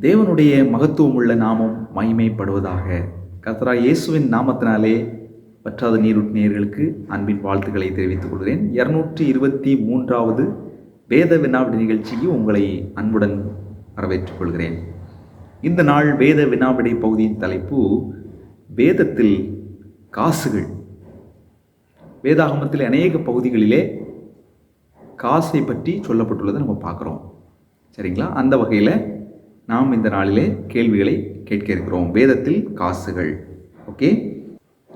தேவனுடைய மகத்துவம் உள்ள நாமம் மகிமைப்படுவதாக. கத்ரா இயேசுவின் நாமத்தினாலே பற்றாத நீருட் அன்பின் வாழ்த்துக்களை தெரிவித்துக் கொள்கிறேன். இருநூற்றி இருபத்தி மூன்றாவது வேத வினாவிட நிகழ்ச்சிக்கு உங்களை அன்புடன் வரவேற்றுக் கொள்கிறேன். இந்த நாள் வேத வினாவிடை பகுதியின் தலைப்பு வேதத்தில் காசுகள். வேதாகமத்தில் அநேக பகுதிகளிலே காசை பற்றி சொல்லப்பட்டுள்ளதை நம்ம பார்க்குறோம். சரிங்களா? அந்த வகையில் நாம் இந்த நாளிலே கேள்விகளை கேட்க இருக்கிறோம் வேதத்தில் காசுகள். ஓகே?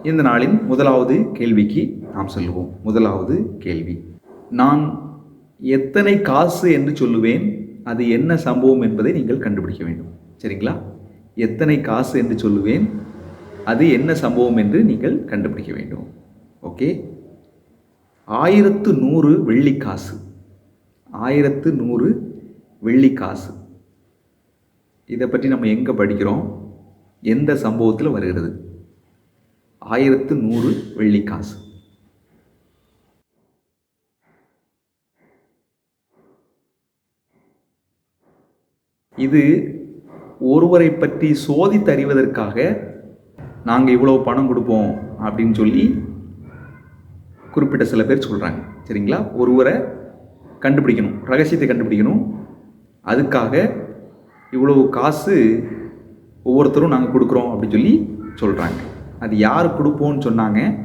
இந்த நாளின் முதலாவது கேள்விக்கு நாம் சொல்லுவோம் முதலாவது கேள்வி. நான் எத்தனை காசு என்று சொல்லுவேன். அது என்ன சம்பவம் என்பதை நீங்கள் கண்டுபிடிக்க வேண்டும். சரிங்களா? எத்தனை காசு என்று சொல்லுவேன். அது என்ன சம்பவம் என்று நீங்கள் கண்டுபிடிக்க வேண்டும். ஓகே? ஆயிரத்து நூறு வெள்ளி காசு ஆயிரத்து நூறு வெள்ளி காசு இதை பற்றி நம்ம எங்கே படிக்கிறோம்? எந்த சம்பவத்தில் வருகிறது? ஆயிரத்து நூறு வெள்ளிக்காசு. இது ஒருவரை பற்றி சோதித்து அறிவதற்காக நாங்கள் இவ்வளோ பணம் கொடுப்போம் அப்படின்னு சொல்லி குறிப்பிட்ட சில பேர் சொல்கிறாங்க சரிங்களா? ஒருவரை கண்டுபிடிக்கணும் ரகசியத்தை கண்டுபிடிக்கணும். அதுக்காக இவ்வளவு காசு ஒவ்வொருத்தரும் நாங்கள் கொடுக்குறோம் அப்படின்னு சொல்லி சொல்கிறாங்க அது யார் கொடுப்போம்னு சொன்னாங்க?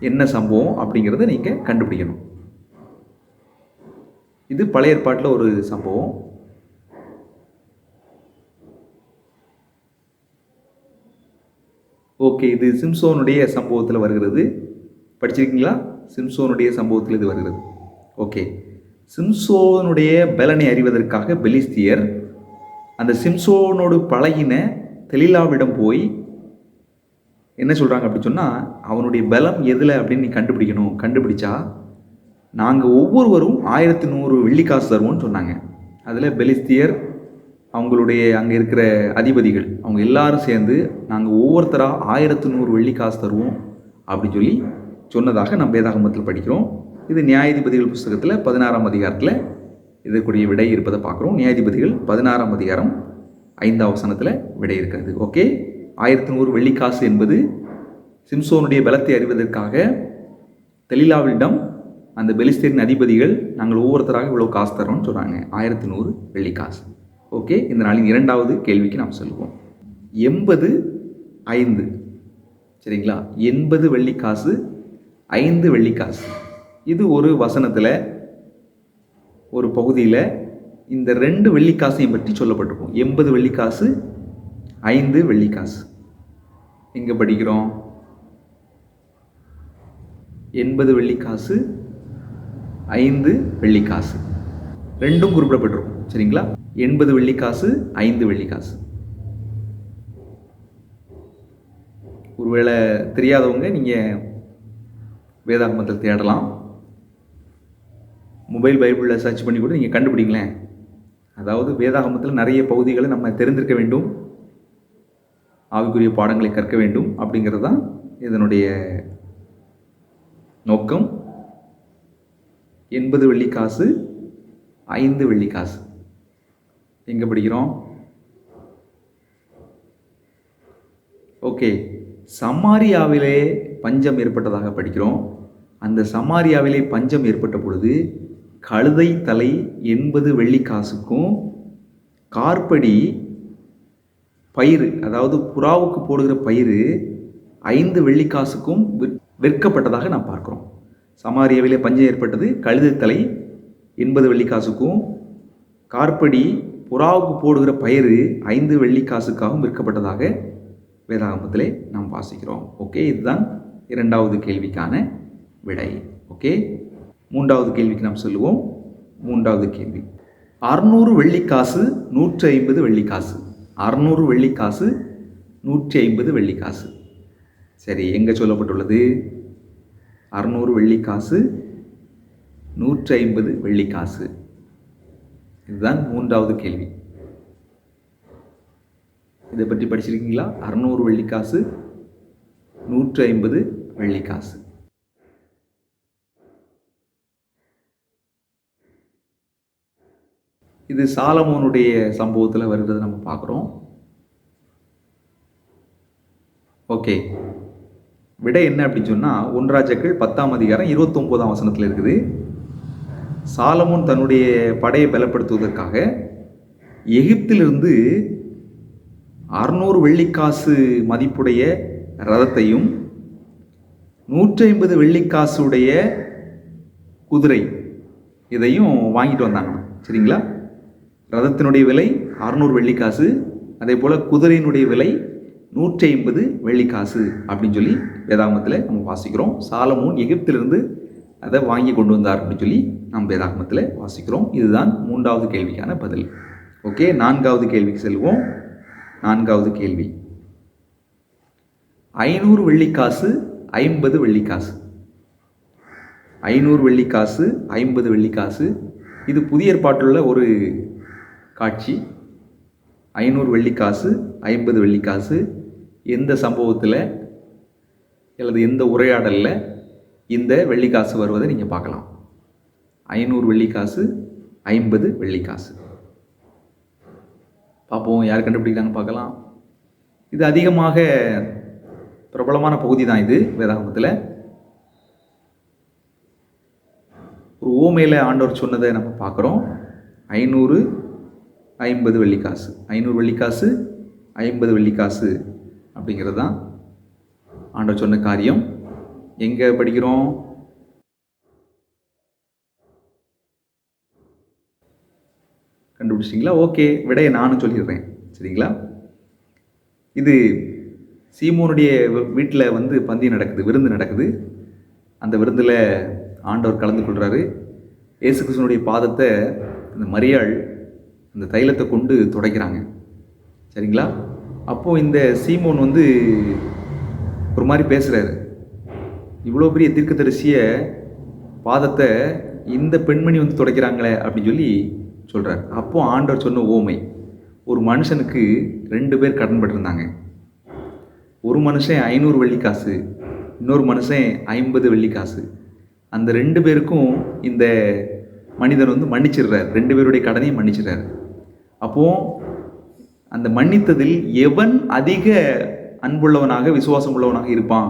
என்ன சம்பவம் அப்படிங்கிறத நீங்கள் கண்டுபிடிக்கணும். இது பழைய ஏற்பாட்டில் ஒரு சம்பவம். ஓகே இது சிம்சோனுடைய சம்பவத்தில் வருகிறது. படிச்சிருக்கீங்களா? சிம்சோனுடைய சம்பவத்தில் இது வருகிறது. ஓகே. சிம்சோனுடைய பலனை அறிவதற்காக பெலிஸ்தியர் அந்த சிம்சோனோடு பழகின தெலிலாவிடம் போய் என்ன சொல்கிறாங்க அப்படி சொன்னால் அவனுடைய பலம் எதில் அப்படின்னு நீ கண்டுபிடிக்கணும். கண்டுபிடிச்சா நாங்கள் ஒவ்வொருவரும் ஆயிரத்தி நூறு வெள்ளிக்காசு தருவோம்னு சொன்னாங்க. அதில் பெலிஸ்தியர் அவங்களுடைய அங்கே இருக்கிற அதிபதிகள் அவங்க எல்லாரும் சேர்ந்து நாங்கள் ஒவ்வொருத்தராக ஆயிரத்து நூறு வெள்ளிக்காசு தருவோம். அப்படின்னு சொல்லி சொன்னதாக நம்ம வேதாகமத்தில் படிக்கிறோம். இது நியாயாதிபதிகள் புஸ்தகத்தில் பதினாறாம் அதிகாரத்தில் இதற்குரிய விடை இருப்பதை பார்க்குறோம். நியாயாதிபதிகள் பதினாறாம் அதிகாரம் ஐந்தாம் வசனத்தில் விடை இருக்கிறது. ஓகே ஆயிரத்தி நூறு வெள்ளிக்காசு என்பது சிம்சோனுடைய பலத்தை அறிவதற்காக தெலிலாவிடம் அந்த பெலிஸ்தீரின் அதிபதிகள் நாங்கள் ஒவ்வொருத்தராக இவ்வளோ காசு தரோம்னு சொல்கிறாங்க ஆயிரத்தி நூறு வெள்ளிக்காசு. ஓகே இந்த நாளின் இரண்டாவது கேள்விக்கு நாம் சொல்லுவோம் எண்பது ஐந்து. சரிங்களா? எண்பது வெள்ளிக்காசு ஐந்து வெள்ளிக்காசு. இது ஒரு வசனத்தில் ஒரு பகுதியில் இந்த ரெண்டு வெள்ளிக்காசையும் பற்றி சொல்லப்பட்டிருக்கும். எண்பது வெள்ளிக்காசு ஐந்து வெள்ளிக்காசு. எங்கே படிக்கிறோம்? எண்பது வெள்ளிக்காசு ஐந்து வெள்ளிக்காசு. ரெண்டும் குறிப்பிடப்பட்டிருக்கும். சரிங்களா? எண்பது வெள்ளிக்காசு ஐந்து வெள்ளிக்காசு. ஒருவேளை தெரியாதவங்க நீங்கள் வேதாகமத்தில் தேடலாம். மொபைல் பைபிளில் சர்ச் பண்ணி கூட நீங்கள் கண்டுபிடிங்களேன். அதாவது வேதாகமத்தில் நிறைய பகுதிகளை நம்ம தெரிந்திருக்க வேண்டும். ஆவிக்குரிய பாடங்களை கற்க வேண்டும் அப்படிங்கிறது தான் இதனுடைய நோக்கம். எண்பது வெள்ளி காசு ஐந்து வெள்ளிக்காசு. எங்கே படிக்கிறோம்? ஓகே. சமாரியாவிலே பஞ்சம் ஏற்பட்டதாக படிக்கிறோம். அந்த சமாரியாவிலே பஞ்சம் ஏற்பட்ட பொழுது கழுதை தலை எண்பது வெள்ளிக்காசுக்கும் கார்படி பயிர் அதாவது புறாவுக்கு போடுகிற பயிர் ஐந்து வெள்ளிக்காசுக்கும் விற் விற்கப்பட்டதாக நாம் பார்க்குறோம். சமாரியாவிலே பஞ்சம் ஏற்பட்டது கழுதை தலை எண்பது வெள்ளிக்காசுக்கும் கார்படி புறாவுக்கு போடுகிற பயிர் ஐந்து வெள்ளிக்காசுக்காகவும் விற்கப்பட்டதாக வேதாகமத்திலே நாம் வாசிக்கிறோம். ஓகே இதுதான் இரண்டாவது கேள்விக்கான விடை. ஓகே? மூன்றாவது கேள்விக்கு நாம் சொல்லுவோம். மூன்றாவது கேள்வி. அறுநூறு வெள்ளிக்காசு நூற்றி ஐம்பது வெள்ளிக்காசு. அறுநூறு வெள்ளிக்காசு நூற்றி ஐம்பது வெள்ளிக்காசு. சரி எங்கே சொல்லப்பட்டுள்ளது? அறுநூறு வெள்ளிக்காசு நூற்றி ஐம்பது வெள்ளிக்காசு. இதுதான் மூன்றாவது கேள்வி. இதை பற்றி படிச்சிருக்கீங்களா? அறுநூறு வெள்ளிக்காசு நூற்றி ஐம்பது வெள்ளிக்காசு. இது சாலமோனுடைய சம்பவத்தில் வருகிறத நம்ம பார்க்குறோம். ஓகே. விட என்ன அப்படின்னு சொன்னால் ஒன்றாஜக்கள் பத்தாம் அதிகாரம் இருபத்தொம்போதாம் வசனத்தில் இருக்குது. சாலமோன் தன்னுடைய படையை பலப்படுத்துவதற்காக எகிப்திலிருந்து அறுநூறு வெள்ளிக்காசு மதிப்புடைய ரதத்தையும் நூற்றி ஐம்பது வெள்ளிக்காசுடைய குதிரை இதையும் வாங்கிட்டு வந்தாங்க சரிங்களா? ரதத்தினுடைய விலை அறுநூறு வெள்ளிக்காசு. அதே போல் குதிரையினுடைய விலை நூற்றி ஐம்பது வெள்ளிக்காசு அப்படின்னு சொல்லி வேதாகமத்தில் நம்ம வாசிக்கிறோம். சாலமோன் எகிப்திலிருந்து அதை வாங்கி கொண்டு வந்தார் அப்படின்னு சொல்லி நம்ம வேதாகமத்தில் வாசிக்கிறோம். இதுதான் மூன்றாவது கேள்விக்கான பதில். ஓகே நான்காவது கேள்விக்கு செல்வோம். நான்காவது கேள்வி. ஐநூறு வெள்ளிக்காசு ஐம்பது வெள்ளிக்காசு. ஐநூறு வெள்ளிக்காசு ஐம்பது வெள்ளிக்காசு. இது புதிய ஏற்பாட்டுள்ள ஒரு காட்சி. ஐநூறு வெள்ளிக்காசு ஐம்பது வெள்ளிக்காசு. எந்த சம்பவத்தில் அல்லது எந்த உரையாடலில் இந்த வெள்ளிக்காசு வருவதை நீங்கள் பார்க்கலாம். ஐநூறு வெள்ளிக்காசு ஐம்பது வெள்ளிக்காசு. பார்ப்போம் யார் கண்டுபிடிக்கிறாங்க பார்க்கலாம். இது அதிகமாக பிரபலமான பகுதி தான் இது வேதாகமத்தில். ஒரு ஓமையில் ஆண்டவர் சொன்னதை நம்ம பார்க்குறோம். ஐநூறு ஐம்பது வெள்ளிக்காசு. ஐநூறு வெள்ளிக்காசு ஐம்பது வெள்ளிக்காசு அப்படிங்கிறது தான் ஆண்டவர் சொன்ன காரியம். எங்கே படிக்கிறோம்? கண்டுபிடிச்சிங்களா ஓகே விடையை நானும் சொல்லிடுறேன். சரிங்களா? இது சீமோனுடைய வீட்டில் வந்து பந்தி நடக்குது விருந்து நடக்குது. அந்த விருந்தில் ஆண்டவர் கலந்து கொள்கிறாரு இயேசு கிருஷ்ணனுடைய பாதத்தை இந்த மரியாள் அந்த தைலத்தை கொண்டு துடைக்கிறாங்க. சரிங்களா? அப்போது இந்த சீமோன் வந்து ஒரு மாதிரி பேசுகிறாரு இவ்வளோ பெரிய தீர்க்கதரிசிய பாதத்தை இந்த பெண்மணி வந்து துடைக்கிறாங்களே அப்படின்னு சொல்லி சொல்கிறார் அப்போது ஆண்டவர் சொன்ன ஓமை ஒரு மனுஷனுக்கு ரெண்டு பேர் கடன்பட்டிருந்தாங்க ஒரு மனுஷன் ஐநூறு வெள்ளி காசு இன்னொரு மனுஷன் ஐம்பது வெள்ளி காசு. அந்த ரெண்டு பேருக்கும் இந்த மனிதன் வந்து மன்னிச்சிடுறார். ரெண்டு பேருடைய கடனையும் மன்னிச்சிடுறாரு. அப்போது அந்த மன்னித்ததில் எவன் அதிக அன்புள்ளவனாக விசுவாசம் உள்ளவனாக இருப்பான்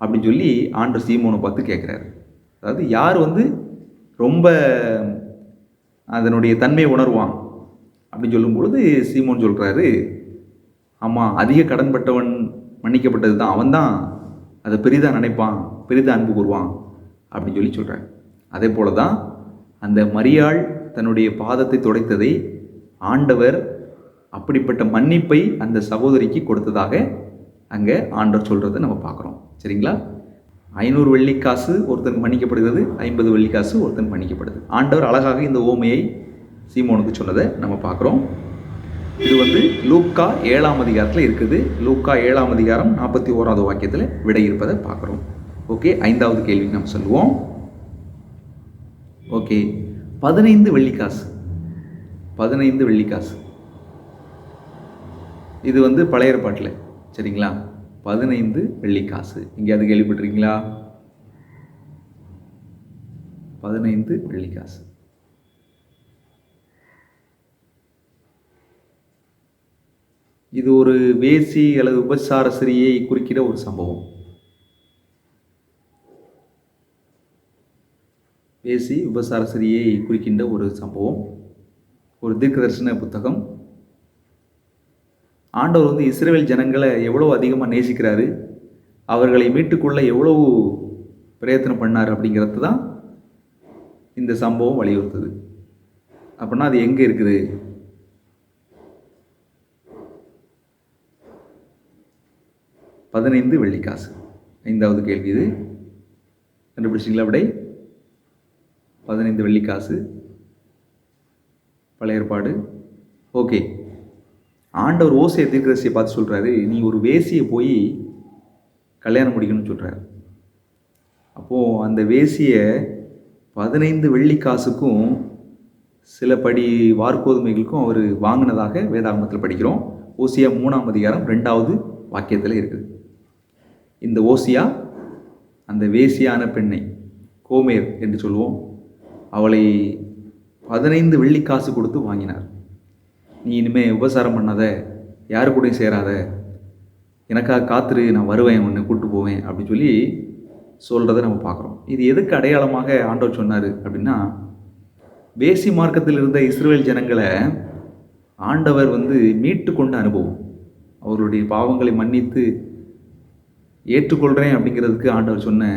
அப்படின்னு சொல்லி ஆண்டர் சீமோனை பார்த்து கேட்குறாரு. அதாவது யார் வந்து ரொம்ப அதனுடைய தன்மையை உணர்வான் அப்படின்னு சொல்லும் பொழுது சீமோன் சொல்கிறாரு ஆமாம் அதிக கடன்பட்டவன் மன்னிக்கப்பட்டது தான். அவன் தான் அதை பெரிதாக நினைப்பான் பெரிதாக அன்பு கூறுவான் அப்படின்னு சொல்லி சொல்கிறார் அதே போல தான் அந்த மரியாள் தன்னுடைய பாதத்தை துடைத்ததை ஆண்டவர் அப்படிப்பட்ட மன்னிப்பை அந்த சகோதரிக்கு கொடுத்ததாக அங்கே ஆண்டவர் சொல்கிறத நம்ம பார்க்குறோம். சரிங்களா? ஐநூறு வெள்ளிக்காசு ஒருத்தன் மன்னிக்கப்படுகிறது ஐம்பது வெள்ளிக்காசு ஒருத்தன் மன்னிக்கப்படுது ஆண்டவர் அழகாக இந்த ஓமையை சீமோனுக்கு சொன்னதை நம்ம பார்க்குறோம். இது வந்து லூக்கா ஏழாம் அதிகாரத்தில் இருக்குது. லூக்கா ஏழாம் அதிகாரம் நாற்பத்தி ஓராவது வாக்கியத்தில் விடை இருப்பதை பார்க்குறோம். ஓகே ஐந்தாவது கேள்வி நம்ம சொல்லுவோம் ஓகே பதினைந்து வெள்ளிக்காசு. பதினைந்து வெள்ளிக்காசு. இது வந்து பழைய ஏற்பாட்டில் சரிங்களா? பதினைந்து வெள்ளிக்காசு. எங்கேயாவது கேள்விப்பட்டிருக்கீங்களா? பதினைந்து வெள்ளிக்காசு. இது ஒரு வேசி அல்லது உபசார சிறியை குறிக்கிற ஒரு சம்பவம். வேசி உபசார சிறியை குறிக்கின்ற ஒரு சம்பவம். ஒரு தீர்க்கதர்சன புத்தகம். ஆண்டவர் வந்து இஸ்ரேல் ஜனங்களை எவ்வளோ அதிகமாக நேசிக்கிறாரு அவர்களை மீட்டுக்கொள்ள எவ்வளவு பிரயத்தனம் பண்ணார் அப்படிங்கிறது தான் இந்த சம்பவம் வலியுறுத்துது. அப்படின்னா அது எங்கே இருக்குது? பதினைந்து வெள்ளிக்காசு. ஐந்தாவது கேள்வி இது. கண்டுபிடிச்சிங்களா விடை? பதினைந்து வெள்ளிக்காசு. பழைய ஏற்பாடு. ஓகே. ஆண்டவர் ஓசையை தீர்க்கதரிசியை பார்த்து சொல்கிறாரு நீ ஒரு வேசியை போய் கல்யாணம் முடிக்கணும்னு சொல்கிறார் அப்போது அந்த வேசியை பதினைந்து வெள்ளிக்காசுக்கும் சில படி வார்கோதுமைகளுக்கும் அவர் வாங்கினதாக வேதாகமத்தில் படிக்கிறோம். ஓசியா மூணாம் அதிகாரம் ரெண்டாவது வாக்கியத்தில் இருக்குது. இந்த ஓசியா அந்த வேசியான பெண்ணை கோமேர் என்று சொல்லுவோம் அவளை பதினைந்து வெள்ளி காசு கொடுத்து வாங்கினார். நீ இனிமே உபசாரம் பண்ணாத யாரு கூடயும் சேராத. எனக்காக காத்துரு நான் வருவேன் உன்னை கூப்பிட்டு போவேன் அப்படின்னு சொல்லி சொல்கிறத நம்ம பார்க்குறோம். இது எதுக்கு அடையாளமாக ஆண்டவர் சொன்னார் அப்படின்னா வேசி மார்க்கத்தில் இருந்த இஸ்ரேல் ஜனங்களை ஆண்டவர் வந்து மீட்டு கொண்ட அனுபவம். அவருடைய பாவங்களை மன்னித்து ஏற்றுக்கொள்கிறேன் அப்படிங்கிறதுக்கு ஆண்டவர் சொன்ன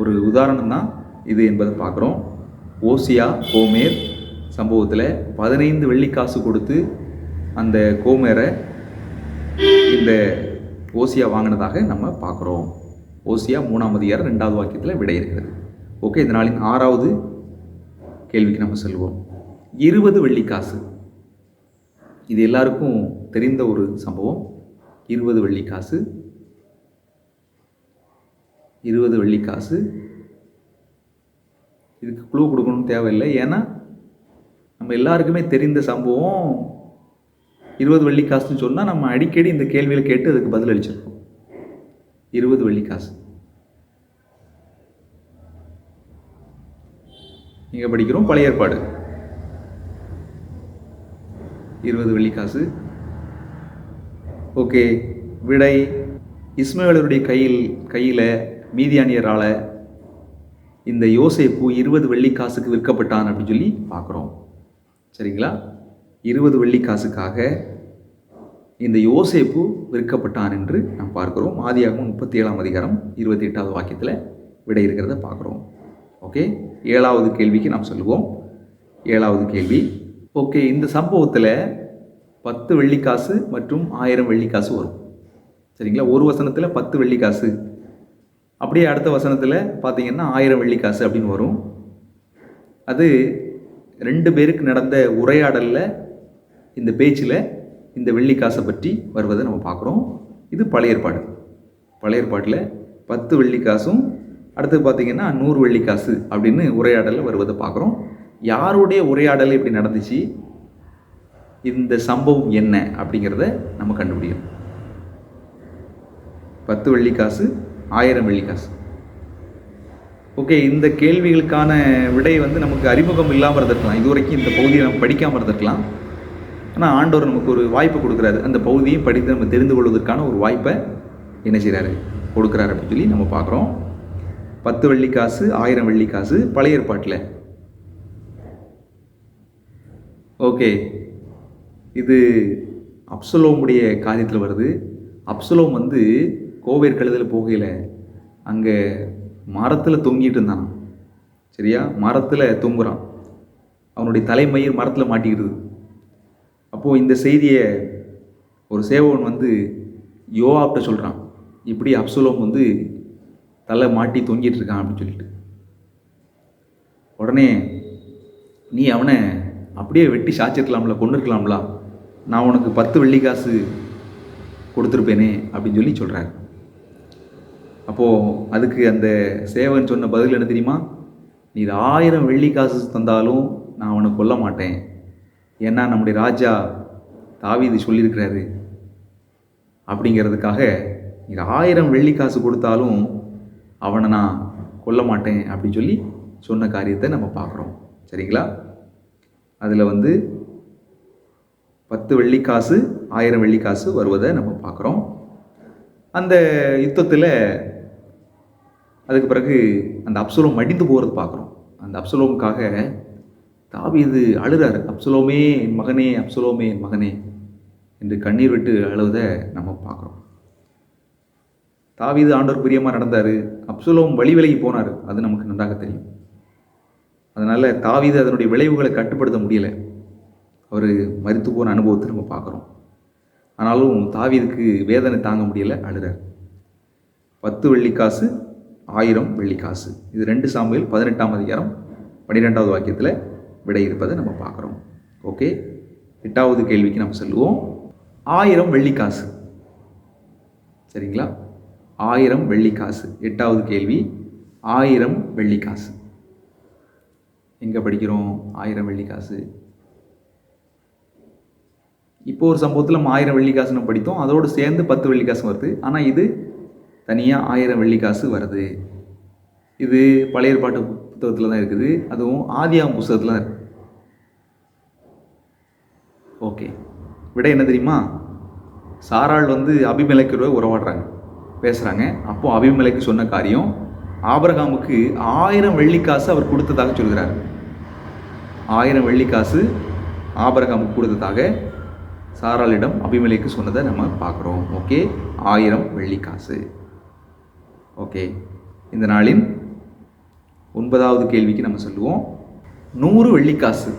ஒரு உதாரணம் தான் இது என்பதை பார்க்குறோம். ஓசியா கோமேர் சம்பவத்தில் பதினைந்து வெள்ளிக்காசு கொடுத்து அந்த கோமேரை இந்த ஓசியா வாங்கினதாக நம்ம பார்க்குறோம். ஓசியா மூணாம் அதிகாரம் ரெண்டாவது வாக்கியத்தில் விடை இருக்கிறது. ஓகே இந்த நாளின் ஆறாவது கேள்விக்கு நம்ம செல்வோம். இருபது வெள்ளிக்காசு. இது எல்லாருக்கும் தெரிந்த ஒரு சம்பவம். இருபது வெள்ளிக்காசு. இருபது வெள்ளிக்காசு. இதுக்கு குழு கொடுக்கணும்னு தேவையில்லை. ஏன்னா நம்ம எல்லாருக்குமே தெரிந்த சம்பவம் இருபது வெள்ளிக்காசுன்னு சொன்னால் நம்ம அடிக்கடி இந்த கேள்வியில் கேட்டு அதுக்கு பதில் அளிச்சிருக்கோம். இருபது வெள்ளிக்காசு இங்கே படிக்கிறோம் பழைய ஏற்பாடு. இருபது வெள்ளிக்காசு ஓகே விடை. இஸ்மவேலருடைய கையில் கையில் மீதியானியரால் இந்த யோசேப்பு இருபது வெள்ளிக்காசுக்கு விற்கப்பட்டான் அப்படின்னு சொல்லி பார்க்குறோம். சரிங்களா? இருபது வெள்ளிக்காசுக்காக இந்த யோசேப்பு விற்கப்பட்டான் என்று நாம் பார்க்கிறோம். ஆதியாகவும் முப்பத்தி ஏழாம் அதிகாரம் இருபத்தி எட்டாவது வாக்கியத்தில் விடை இருக்கிறத பார்க்குறோம். ஓகே? ஏழாவது கேள்விக்கு நாம் சொல்லுவோம் ஏழாவது கேள்வி. ஓகே இந்த சம்பவத்தில் பத்து வெள்ளிக்காசு மற்றும் ஆயிரம் வெள்ளிக்காசு வரும். சரிங்களா? ஒரு வசனத்தில் பத்து வெள்ளிக்காசு அப்படியே அடுத்த வசனத்தில் பார்த்தீங்கன்னா ஆயிரம் வெள்ளிக்காசு அப்படின்னு வரும். அது ரெண்டு பேருக்கு நடந்த உரையாடலில் இந்த பேச்சில் இந்த வெள்ளிக்காசை பற்றி வருவதை நம்ம பார்க்குறோம். இது பழைய ஏற்பாடு. பழைய ஏற்பாட்டில் பத்து வெள்ளிக்காசும் அடுத்து பார்த்தீங்கன்னா நூறு வெள்ளிக்காசு அப்படின்னு உரையாடலில் வருவதை பார்க்குறோம். யாருடைய உரையாடல் இப்படி நடந்துச்சு? இந்த சம்பவம் என்ன அப்படிங்கிறத நம்ம கண்டுபிடிக்கணும். பத்து வெள்ளிக்காசு ஆயிரம் வெள்ளிக்காசு. ஓகே இந்த கேள்விகளுக்கான விடை வந்து நமக்கு அறிமுகம் இல்லாமல் இருந்திருக்கலாம். இதுவரைக்கும் இந்த பகுதியை நம்ம படிக்காமல் இருந்திருக்கலாம். ஆனால் ஆண்டவர் நமக்கு ஒரு வாய்ப்பு கொடுக்குறாரு. அந்த பகுதியும் படித்து நம்ம தெரிந்து கொள்வதற்கான ஒரு வாய்ப்பை என்ன செய்கிறாரு கொடுக்குறாரு அப்படின்னு சொல்லி நம்ம பார்க்குறோம். பத்து வெள்ளிக்காசு ஆயிரம் வெள்ளிக்காசு பழைய ஏற்பாட்டில். ஓகே இது அப்சலோமுடைய காரியத்தில் வருது. அப்சலோம் வந்து கோவை கழுதில் போகையில் அங்கே மரத்தில் தொங்கிட்டு இருந்தான். சரியா? மரத்தில் தொங்குறான். அவனுடைய தலைமயிர் மரத்தில் மாட்டிக்கிடுது. அப்போது இந்த செய்தியை ஒரு சேவகன் வந்து யோவாப்ட்ட சொல்கிறான் இப்படி அப்சலோம் வந்து தலை மாட்டி தொங்கிட்டு இருக்கான் அப்படின்னு சொல்லிட்டு. உடனே நீ அவனை அப்படியே வெட்டி சாச்சிருக்கலாம்ல கொண்டு இருக்கலாம்ல நான் உனக்கு பத்து வெள்ளிக்காசு கொடுத்துருப்பேனே அப்படின்னு சொல்லி சொல்கிறார் அப்போது அதுக்கு அந்த சேவன் சொன்ன பதில் என்ன தெரியுமா? நீ ஆயிரம் வெள்ளி காசு தந்தாலும் நான் அவனை கொல்ல மாட்டேன். ஏன்னா நம்முடைய ராஜா தாவீது சொல்லியிருக்கிறாரு. அப்படிங்கிறதுக்காக நீ ஆயிரம் வெள்ளி காசு கொடுத்தாலும் அவனை நான் கொல்ல மாட்டேன் அப்படின்னு சொல்லி சொன்ன காரியத்தை நம்ம பார்க்குறோம். சரிங்களா? அதில் வந்து பத்து வெள்ளிக்காசு ஆயிரம் வெள்ளிக்காசு வருவதை நம்ம பார்க்குறோம். அந்த யுத்தத்தில் அதுக்கு பிறகு அந்த அப்சலோம் மடிந்து போகிறது பார்க்குறோம். அந்த அப்சலோமுக்காக தாவீது அழுறாரு. அப்சலோமே என் மகனே அப்சலோமே என் மகனே என்று கண்ணீர் விட்டு அழுவதை நம்ம பார்க்குறோம். தாவீது ஆண்டவர் பிரியமாக நடந்தார். அப்சலோம் வழி விலகி போனார். அது நமக்கு நன்றாக தெரியும். அதனால் தாவீது அதனுடைய விளைவுகளை கட்டுப்படுத்த முடியலை. அவர் மறித்து போன அனுபவத்தை நம்ம பார்க்குறோம். ஆனாலும் தாவீதுக்கு வேதனை தாங்க முடியலை அழுறார். பத்து வெள்ளிக்காசு ஆயிரம் வெள்ளிக்காசு. இது ரெண்டு சாமியில் பதினெட்டாம் அதிகாரம் பன்னிரெண்டாவது வாக்கியத்தில் விடை இருப்பதை நம்ம பார்க்குறோம். ஓகே? எட்டாவது கேள்விக்கு நம்ம செல்லுவோம். ஆயிரம் வெள்ளிக்காசு. சரிங்களா? ஆயிரம் வெள்ளிக்காசு. எட்டாவது கேள்வி ஆயிரம் வெள்ளிக்காசு. எங்கே படிக்கிறோம்? ஆயிரம் வெள்ளிக்காசு. இப்போ ஒரு சம்பவத்தில் நம்ம ஆயிரம் வெள்ளிக்காசுன்னு படித்தோம். அதோடு சேர்ந்து பத்து வெள்ளிக்காசு வருது. ஆனால் இது தனியாக ஆயிரம் வெள்ளிக்காசு வருது. இது பழைய ஏற்பாட்டு புத்தகத்தில் தான் இருக்குது. அதுவும் ஆதியாம் புஸ்தகத்தில் தான் இருக்குது ஓகே. விட என்ன தெரியுமா? சாராள் வந்து அபிமலைக்கு உறவாடுறாங்க. பேசுகிறாங்க அப்போது அபிமலைக்கு சொன்ன காரியம் ஆபரகாமுக்கு ஆயிரம் வெள்ளிக்காசு அவர் கொடுத்ததாக சொல்கிறார். ஆயிரம் வெள்ளிக்காசு ஆபரகாமுக்கு கொடுத்ததாக சாராளிடம் அபிமலைக்கு சொன்னதை நம்ம பார்க்குறோம். ஓகே? ஆயிரம் வெள்ளிக்காசு. ஓகே? இந்த நாளின் ஒன்பதாவது கேள்விக்கு நம்ம சொல்லுவோம். நூறு வெள்ளிக்காசு.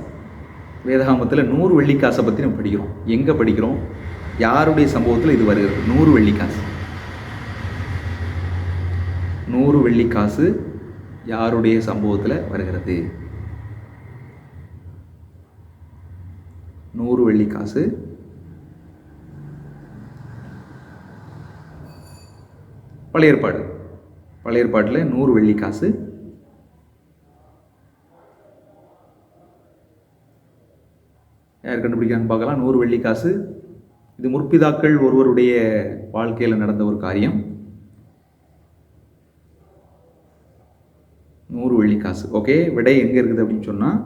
வேதாகமத்தில் நூறு வெள்ளிக்காசை பற்றி நம்ம படிக்கிறோம். எங்கே படிக்கிறோம்? யாருடைய சம்பவத்தில் இது வருகிறது? நூறு வெள்ளிக்காசு. நூறு வெள்ளிக்காசு யாருடைய சம்பவத்தில் வருகிறது? நூறு வெள்ளிக்காசு பழைய ஏற்பாடு. பழைய ஏற்பாட்டில் நூறு வெள்ளிக்காசு யார் கண்டுபிடிக்கிறான்னு பார்க்கலாம். நூறு வெள்ளிக்காசு இது முற்பிதாக்கள் ஒருவருடைய வாழ்க்கையில் நடந்த ஒரு காரியம். நூறு வெள்ளிக்காசு ஓகே விடை எங்கே இருக்குது அப்படின்னு சொன்னால்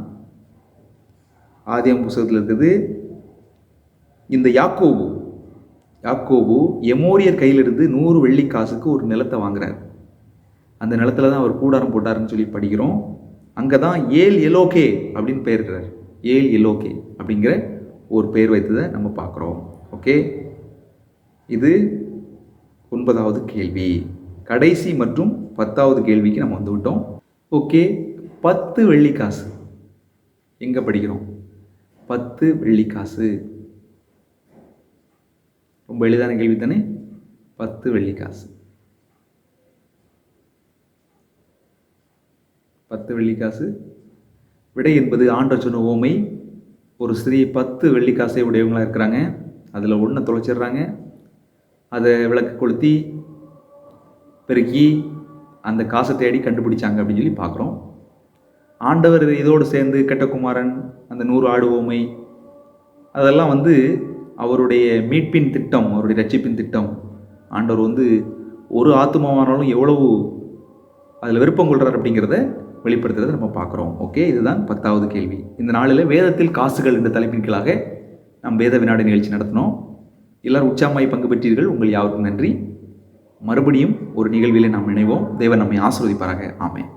ஆதியம் புஸ்தகத்தில் இருக்குது. இந்த யாக்கோபு யாக்கோபு எமோரியர் கையிலிருந்து நூறு வெள்ளி காசுக்கு ஒரு நிலத்தை வாங்குறார். அந்த நிலத்துல தான் அவர் கூடாரம் போட்டாருன்னு சொல்லி படிக்கிறோம். அங்கே தான் ஏல் எலோகே அப்படின்னு பெயர்கிறார் ஏல் எலோகே அப்படிங்கிற ஒரு பெயர் வைத்ததை நம்ம பார்க்குறோம். ஓகே? இது ஒன்பதாவது கேள்வி. கடைசி மற்றும் பத்தாவது கேள்விக்கு நம்ம வந்து விட்டோம். ஓகே? பத்து வெள்ளிக்காசு எங்கே படிக்கிறோம்? பத்து வெள்ளிக்காசு ரொம்ப எளிதான கேள்வி தானே பத்து வெள்ளிக்காசு பத்து வெள்ளிக்காசு விடை என்பது ஆண்டர் சொன்ன ஓமை. ஒரு ஸ்திரீ பத்து வெள்ளிக்காசை உடையவங்களாக இருக்கிறாங்க. அதில் ஒன்றை தொலைச்சிடுறாங்க. அதை விளக்கு கொளுத்தி பெருக்கி அந்த காசை தேடி கண்டுபிடிச்சாங்க அப்படின்னு சொல்லி பார்க்குறோம். ஆண்டவர் இதோடு சேர்ந்து கெட்டகுமாரன் அந்த நூறு ஆடு ஓமை அதெல்லாம் வந்து அவருடைய மீட்பின் திட்டம் அவருடைய ரட்சிப்பின் திட்டம் ஆண்டவர் வந்து ஒரு ஆத்மாவானாலும் எவ்வளவு அதில் விருப்பம் கொள்கிறார் அப்படிங்கிறத வெளிப்படுத்துறதை நம்ம பார்க்குறோம். ஓகே இதுதான் பத்தாவது கேள்வி. இந்த நாளில் வேதத்தில் காசுகள் என்ற தலைப்பின் கீழாக நாம் வேத வினாடி நிகழ்ச்சி நடத்தினோம். எல்லாரும் உற்சாகமாய் பங்கு பெற்றீர்கள். உங்கள் யாருக்கும் நன்றி. மறுபடியும் ஒரு நிகழ்வில் நாம் நினைவோம் தேவன் நம்மை ஆசிர்வதிப்பாராக. ஆமேன்.